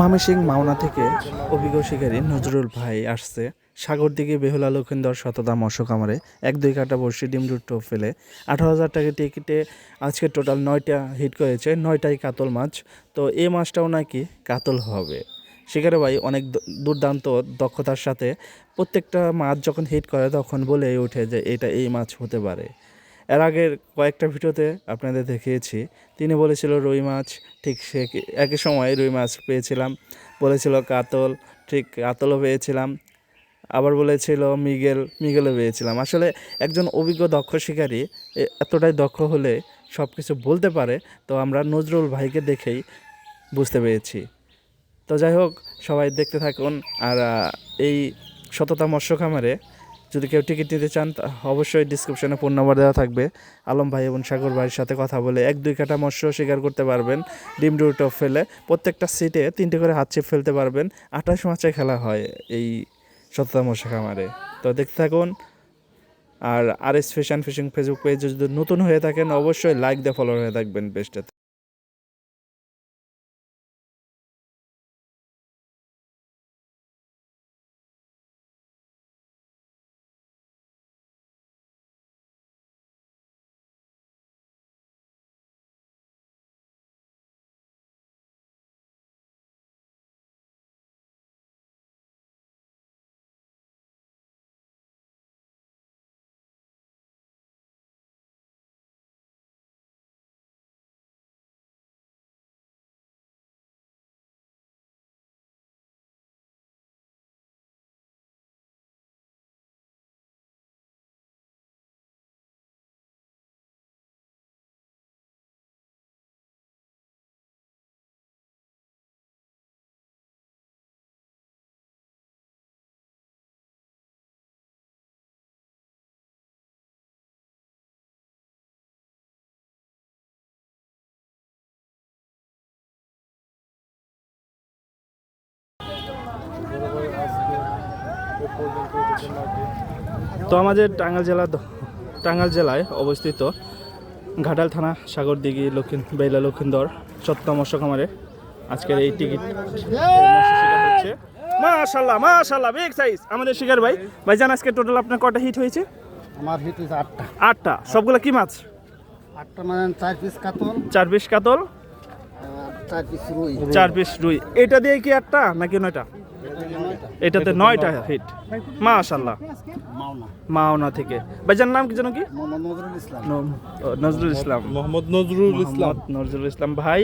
মামেসিং মাওনা থেকে অভিজ্ঞ শিকারী নজরুল ভাই আসছে। সাগর দিকে বেহুলা লক্ষিন্দর শতদা মৎস্য কামারে এক দুই কাটা বর্ষি ডিম দুটো ফেলে। আঠারো হাজার টাকা টিকিটে আজকে টোটাল নয়টা হিট করেছে, নয়টাই কাতল মাছ। তো এই মাছটাও নাকি কাতল হবে। শিকারে ভাই অনেক দুর্দান্ত দক্ষতার সাথে প্রত্যেকটা মাছ যখন হিট করে তখন বলে ওঠে যে এটা এই মাছ হতে পারে। এর আগের কয়েকটা ভিডিওতে আপনাদের দেখিয়েছি। তিনি বলেছিল, রুই মাছ ঠিক সে একই সময় রুই মাছ পেয়েছিলাম। বলেছিল, কাতল ঠিক কাতলও পেয়েছিলাম। আবার বলেছিল, মিগেল, মিগেলও পেয়েছিলাম। আসলে একজন অভিজ্ঞ, দক্ষ শিকারী এতটাই দক্ষ হলে সব কিছু বলতে পারে, তো আমরা নজরুল ভাইকে দেখেই বুঝতে পেরেছি। তো যাই হোক, সবাই দেখতে থাকুন। আর এই সততা মৎস্য খামারে যদি কেউ টিকিট নিতে চান অবশ্যই ডিসক্রিপশনে ফোন নাম্বার দেওয়া থাকবে। আলম ভাই এবং সাগর ভাইয়ের সাথে কথা বলে এক, দুই কাটা মৎস্য শিকার করতে পারবেন, ডিম টপ ফেলে প্রত্যেকটা সিটে তিনটে করে হাত ছিপ ফেলতে পারবেন আঠাশ মাসে খেলা হয় এই সততা মৎস্য খামারে। তো দেখতে থাকুন, আর আর এস ফিশন ফিশিং ফেসবুক পেজে যদি নতুন হয়ে থাকেন, অবশ্যই লাইক দিয়ে ফলো হয়ে থাকবেন বেস্টে তো আমাদের টাঙ্গাল জেলা টাঙ্গাল জেলায় অবস্থিত ঘাটাল থানা সাগরদিঘি লক্ষিণ বেলা লক্ষিন্দর চত্বর মৎস্য খামারে আজকের এই টিকিট হচ্ছে। মাশাল্লাহ মাশাল্লাহ বিগ সাইজ আমাদের শিকার ভাই। ভাইজান আজকে টোটাল আপনার কটা হিট হয়েছে? আমার হিট হয়েছে আটটা। আটটা। সবগুলো কি মাছ? আটটা মানে চার পিস কাতল। চার পিস কাতল। চার পিস রুই। চার পিস রুই। এটা দিয়ে কি আটটা নাকি নয়টা? এটাতে নয়টা হিট মাশাল্লাহ মাওনা মাওনা থেকে। ভাইজান নাম কি যেন কি? মোহাম্মদ নজরুল ইসলাম। নজরুল ইসলাম। মোহাম্মদ নজরুল ইসলাম। নজরুল ইসলাম ভাই।